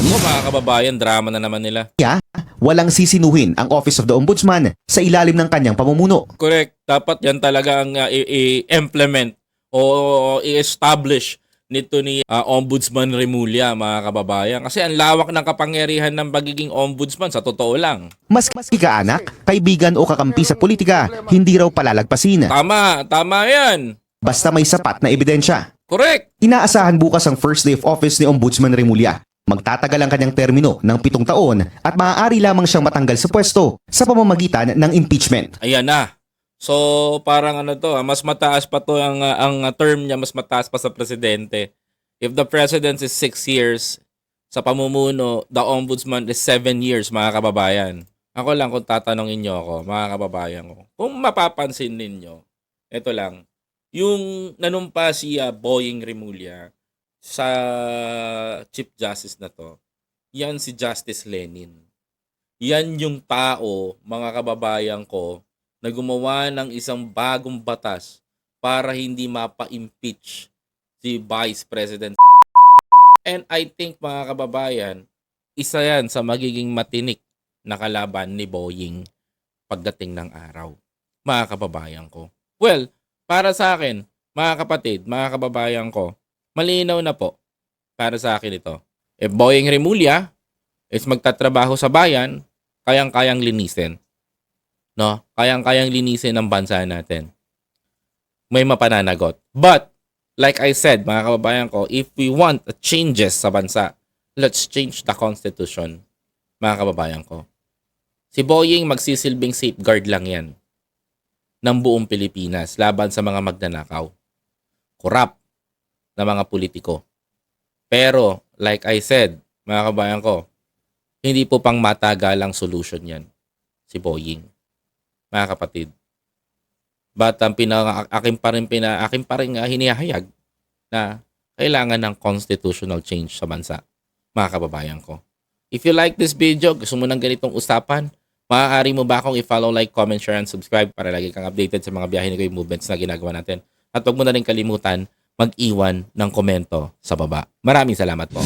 Ako mga kababayan, drama na naman nila. walang sisinuhin ang Office of the Ombudsman sa ilalim ng kanyang pamumuno. Correct. Dapat yan talaga ang uh, i-implement o i-establish nito ni uh, Ombudsman Remulla, mga kababayan. Kasi ang lawak ng kapangyarihan ng pagiging ombudsman, sa totoo lang. Mas maski kaanak, kaibigan o kakampi sa politika, hindi raw palalagpasin. Tama, tama yan. Basta may sapat na ebidensya. Correct. Inaasahan bukas ang first day of office ni Ombudsman Remulla. Magtatagal ang kanyang termino ng pitong taon at maaari lamang siyang matanggal sa pwesto sa pamamagitan ng impeachment. Ayan na. So, parang ano to, ah, mas mataas pa to ang, ah, ang ah, term niya, mas mataas pa sa presidente. If the president is six years, sa pamumuno, the ombudsman is seven years, mga kababayan. Ako lang kung tatanungin niyo ako, mga kababayan ko. Kung mapapansin ninyo, ito lang, yung nanumpa si ah, Boying Remulla sa Chief Justice na to, yan si Justice Lenin. Yan yung tao, mga kababayan ko, na gumawa ng isang bagong batas para hindi mapa-impeach si Vice President And I think mga kababayan, isa yan sa magiging matinik na kalaban ni Boying pagdating ng araw. Mga kababayan ko. Well, para sa akin, mga kapatid, mga kababayan ko, malinaw na po para sa akin ito. If Boying Remulla is magtatrabaho sa bayan, kayang-kayang linisin no? Kayang-kayang linisin ang bansa natin. May mapananagot. But, like I said, mga kababayan ko, if we want changes sa bansa, let's change the constitution, mga kababayan ko. Si Boying magsisilbing safeguard lang yan ng buong Pilipinas laban sa mga magnanakaw. Korap na mga politiko. Pero, like I said, mga kababayan ko, hindi po pang matagalang solution yan si Boying mga kapatid. But ang pinaka akin pa rin pina akin pa rin uh, hinihayag na kailangan ng constitutional change sa bansa, mga kababayan ko. If you like this video, gusto mo ng ganitong usapan, maaari mo ba akong i-follow, like, comment, share, and subscribe para lagi kang updated sa mga biyahe ni movements na ginagawa natin. At huwag mo na rin kalimutan mag-iwan ng komento sa baba. Maraming salamat po.